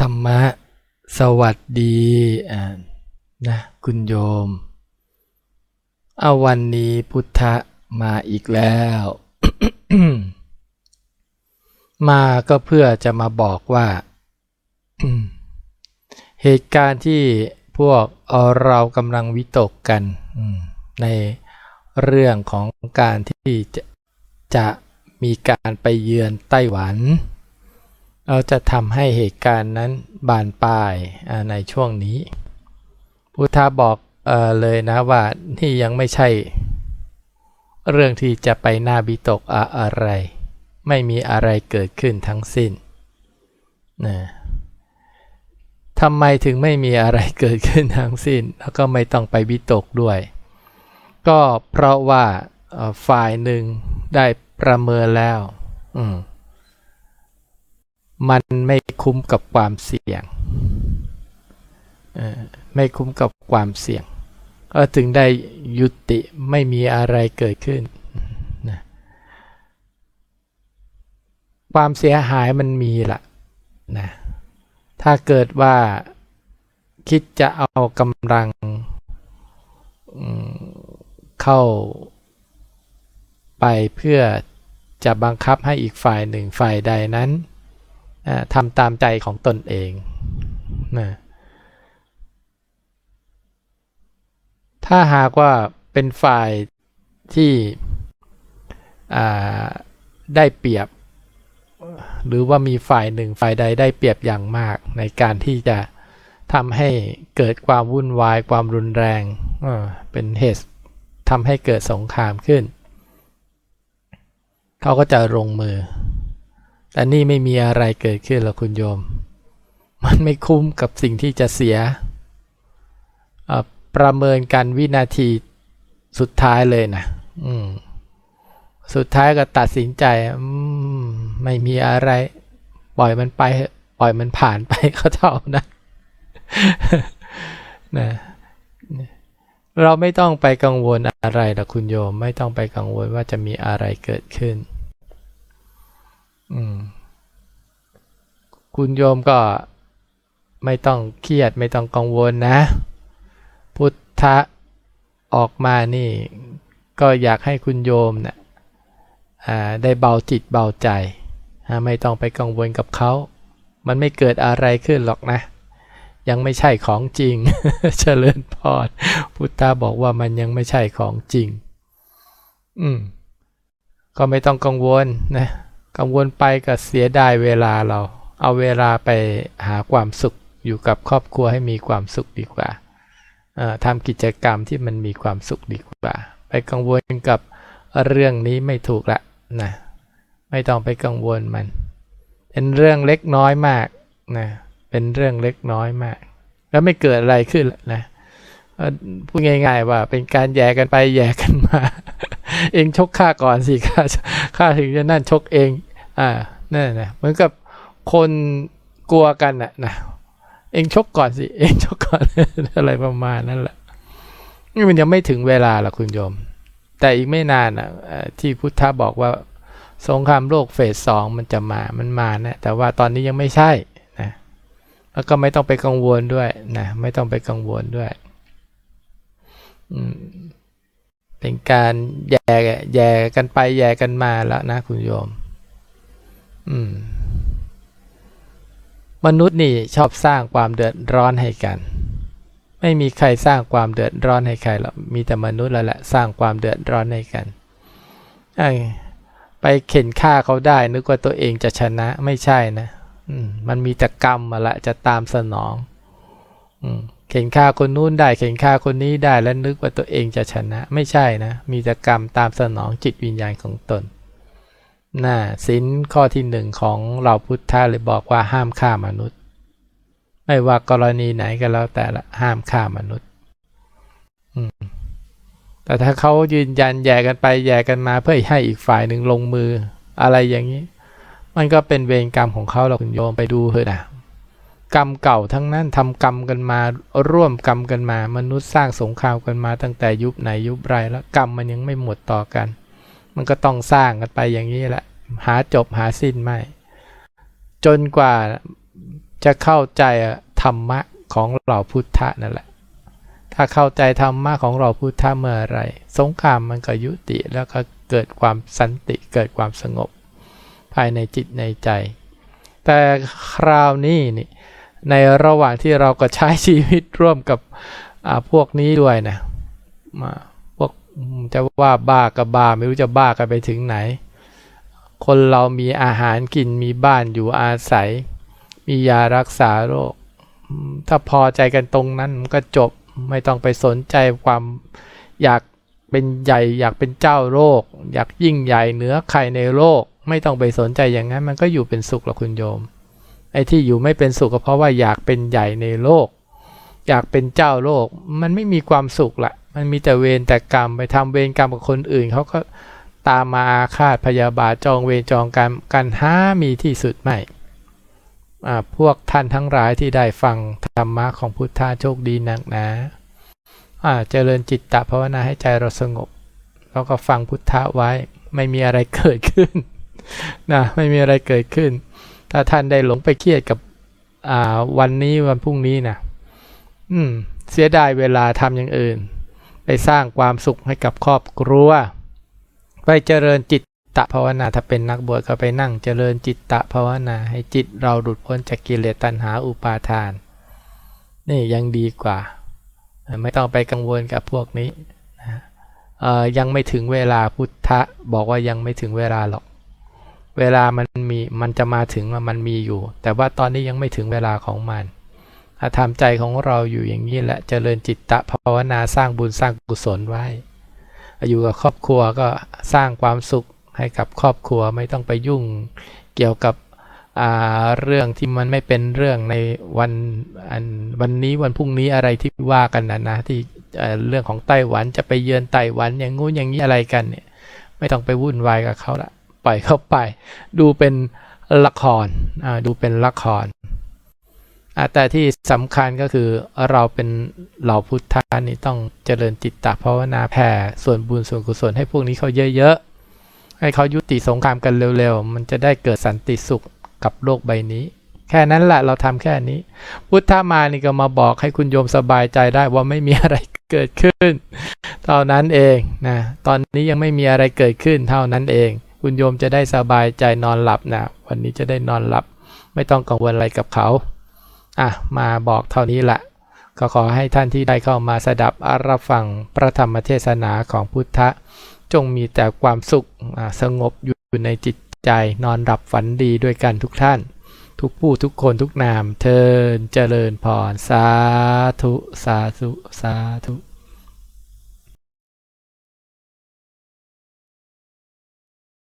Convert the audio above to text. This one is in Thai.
ธรรมะ สวัสดีนะคุณโยม เอาวันนี้พุทธะมาอีกแล้ว มาก็เพื่อจะมาบอกว่า เหตุการณ์ที่พวกเรากำลังวิตกกันในเรื่องของการที่จะจะมีการไปเยือนไต้หวัน เราจะทำให้เหตุการณ์นั้นบานปลายในช่วงนี้ พุทธาบอกเออเลยนะว่านี่ยังไม่ใช่ เรื่องที่จะไปน่าบิตกอะอะไร ไม่มีอะไรเกิดขึ้นทั้งสิ้นนะทำไมถึงไม่มีอะไรเกิดขึ้นทั้งสิ้น แล้วก็ไม่ต้องไปบิตกด้วย ก็เพราะว่าฝ่ายหนึ่งได้ประเมินแล้ว อืม มันไม่คุ้มกับความเสี่ยง ไม่คุ้มกับความเสี่ยง ก็ถึงได้ยุติไม่มีอะไรเกิดขึ้นนะความเสียหายมันมีละนะ ถ้าเกิดว่าคิดจะเอากำลังเข้าไปเพื่อจะบังคับให้อีกฝ่ายหนึ่งฝ่ายใดนั้น ทำตามใจของตนเองนะถ้าหากว่าเป็นฝ่ายที่ได้เปรียบ หรือว่ามีฝ่ายหนึ่งฝ่ายใดได้เปรียบอย่างมากในการที่จะทำให้เกิดความวุ่นวายความรุนแรงเป็นเหตุทำให้เกิดสงครามขึ้น เขาก็จะลงมือ แต่นี่ไม่มีอะไรเกิดขึ้นหรอกคุณโยม มันไม่คุ้มกับสิ่งที่จะเสีย ประเมินกันวินาทีสุดท้ายเลยนะสุดท้ายก็ตัดสินใจมไม่มีอะไร ปล่อยมันไป ปล่อยมันผ่านไปก็เท่านะนะเราไม่ต้องไปกังวลอะไรหรอกคุณโยม ไม่ต้องไปกังวลว่าจะมีอะไรเกิดขึ้น คุณโยมก็ไม่ต้องเครียดไม่ต้องกังวลนะ พุทธะออกมานี่ ก็อยากให้คุณโยมนะ่ะได้เบาจิตเบาใจ ไม่ต้องไปกังวลกับเขา มันไม่เกิดอะไรขึ้นหรอกนะ ยังไม่ใช่ของจริง เจริญพรพุทธาบอกว่ามันยังไม่ใช่ของจริง อืม ก็ไม่ต้องกังวลนะ กังวลไปก็เสียดายเวลาเรา เอาเวลาไปหาความสุขอยู่กับครอบครัวให้มีความสุขดีกว่าทำกิจกรรมที่มันมีความสุขดีกว่า ไปกังวลกับเรื่องนี้ไม่ถูกละนะไม่ต้องไปกังวลมัน เป็นเรื่องเล็กน้อยมากนะเป็นเรื่องเล็กน้อยมาก แล้วไม่เกิดอะไรขึ้นนะพูดง่าย ๆ ว่าเป็นการแย่กันไปแย่กันมา เองชกข้าก่อนสิข้าข้าถึงจะนั่นชกเอง อ่านั่นนะเหมือนกับคนกลัวกันน่ะนะเองชกก่อนสิ เองชกก่อนอะไรประมาณนั้นแหละนี่มันยังไม่ถึงเวลาละคุณโยม แต่อีกไม่นานอะที่พุทธะบอกว่าสงครามโลกเฟสสองมันจะมามันมานะแต่ว่าตอนนี้ยังไม่ใช่นะแล้วก็ไม่ต้องไปกังวลด้วยนะไม่ต้องไปกังวลด้วยอืม เป็นการแย่แย่กันไปแย่กันมาแล้วนะคุณโยม อืม มนุษย์นี่ชอบสร้างความเดือดร้อนให้กัน ไม่มีใครสร้างความเดือดร้อนให้ใครหรอกมีแต่มนุษย์แล้วแหละสร้างความเดือดร้อนให้กันไปเข็นฆ่าเขาได้ นึกว่าตัวเองจะชนะไม่ใช่นะมันมีแต่กรรมมาละจะตามสนอง เข็นฆ่าคนนู้นได้เข็นฆ่าคนนี้ได้แล้วนึกว่าตัวเองจะชนะ ไม่ใช่นะ มีแต่กรรมตามสนองจิตวิญญาณของตนน่ะสินข้อที่หนึ่งของเราพุทธะเลยบอกว่าห้ามฆ่ามนุษย์ ไม่ว่ากรณีไหนก็แล้วแต่ละห้ามฆ่ามนุษย์อืมแต่ถ้าเขายืนยันแย่กันไปแย่กันมาเพื่อให้อีกฝ่ายหนึ่งลงมือ อะไรอย่างนี้ มันก็เป็นเวรกรรมของเขาเราคุณโยมไปดูเถอะนะ กรรมเก่าทั้งนั้นทำกรรมกันมาร่วมกรรมกันมา มนุษย์สร้างสงครามกันมาตั้งแต่ยุคไหนยุคไรแล้วกรรมมันยังไม่หมดต่อกัน มันก็ต้องสร้างกันไปอย่างนี้แหละ หาจบหาสิ้นไม่ จนกว่าจะเข้าใจธรรมะของเราพุทธะนั่นแหละ ถ้าเข้าใจธรรมะของเราพุทธะเมื่อไรสงครามมันก็ยุติแล้วก็เกิดความสันติเกิดความสงบ ภายในจิตในใจ แต่คราวนี้นี่ ในระหว่างที่เราก็ใช้ชีวิตร่วมกับอาพวกนี้ด้วยนะมาพวกจะว่าบ้ากับบ้าไม่รู้จะบ้ากันไปถึงไหน คนเรามีอาหารกินมีบ้านอยู่อาศัย มียารักษาโรค ถ้าพอใจกันตรงนั้นมันก็จบไม่ต้องไปสนใจความอยากเป็นใหญ่อยากเป็นเจ้าโลก อยากยิ่งใหญ่เหนือใครในโลก ไม่ต้องไปสนใจอย่างนั้น มันก็อยู่เป็นสุขหรอกคุณโยม ไอ้ที่อยู่ไม่เป็นสุขก็เพราะว่าอยากเป็นใหญ่ในโลก อยากเป็นเจ้าโลก มันไม่มีความสุขละมันมีแต่เวรแต่กรรมไปทำเวรกรรมกับคนอื่นเขาก็ตามมาอาฆาตพยาบาทจองเวรจองกรรมกันห้ามีที่สุดไม่อ่าพวกท่านทั้งหลายที่ได้ฟังธรรมะของพุทธาโชคดีนักนะอ่าเจริญจิตตภาวนาให้ใจเราสงบ แล้วก็ฟังพุทธะไว้ไม่มีอะไรเกิดขึ้นนะไม่มีอะไรเกิดขึ้น ถ้าท่านได้หลงไปเครียดกับวันนี้วันพรุ่งนี้นะอืม เสียดายเวลาทำอย่างอื่น ไปสร้างความสุขให้กับครอบครัว ไปเจริญจิตตะภาวนาถ้าเป็นนักบวชก็ไปนั่งเจริญจิตตะภาวนา ให้จิตเราหลุดพ้นจากกิเลสตัณหาอุปาทาน นี่ยังดีกว่า ไม่ต้องไปกังวลกับพวกนี้นะยังไม่ถึงเวลาพุทธะบอกว่ายังไม่ถึงเวลาหรอก เวลามันมีมันจะมาถึงมันมีอยู่ แต่ว่าตอนนี้ยังไม่ถึงเวลาของมันถ้าทำใจของเราอยู่อย่างนี้และเจริญจิตตะภาวนาสร้างบุญสร้างกุศลไว้ อยู่กับครอบครัวก็สร้างความสุขให้กับครอบครัวไม่ต้องไปยุ่งเกี่ยวกับเรื่องที่มันไม่เป็นเรื่องในวันนวันนี้วันพรุ่งนี้อะไรที่ว่ากันนะนะที่เรื่องของไต้หวันจะไปเยือนไต้หวันอย่างงู้นอย่างนี้อะไรกันเนี่ยไม่ต้องไปวุ่นวายกับเขาละ ปล่อยเข้าไป ดูเป็นละครดูเป็นละคร แต่ที่สำคัญก็คือเราเป็นเหล่าพุทธานี่ต้องเจริญจิตตภาวนาแผ่ส่วนบุญส่วนกุศลให้พวกนี้เขาเยอะๆ ให้เขายุติสงครามกันเร็วๆ มันจะได้เกิดสันติสุขกับโลกใบนี้ แค่นั้นแหละเราทำแค่นี้ พุทธามานี่ก็มาบอกให้คุณโยมสบายใจได้ว่าไม่มีอะไรเกิดขึ้น เท่านั้นเองนะตอนนี้ยังไม่มีอะไรเกิดขึ้นเท่านั้นเอง คุณโยมจะได้สบายใจนอนหลับนะวันนี้จะได้นอนหลับ ไม่ต้องกังวลอะไรกับเขาอะมาบอกเท่านี้ละก็ขอให้ท่านที่ได้เข้ามาสดับรับฟังพระธรรมเทศนาของพุทธะ จงมีแต่ความสุขสงบอยู่ในจิตใจนอนหลับฝันดีด้วยกันทุกท่าน ทุกผู้ทุกคนทุกนามเทินเจริญพรสาธุ สาธุ สาธุ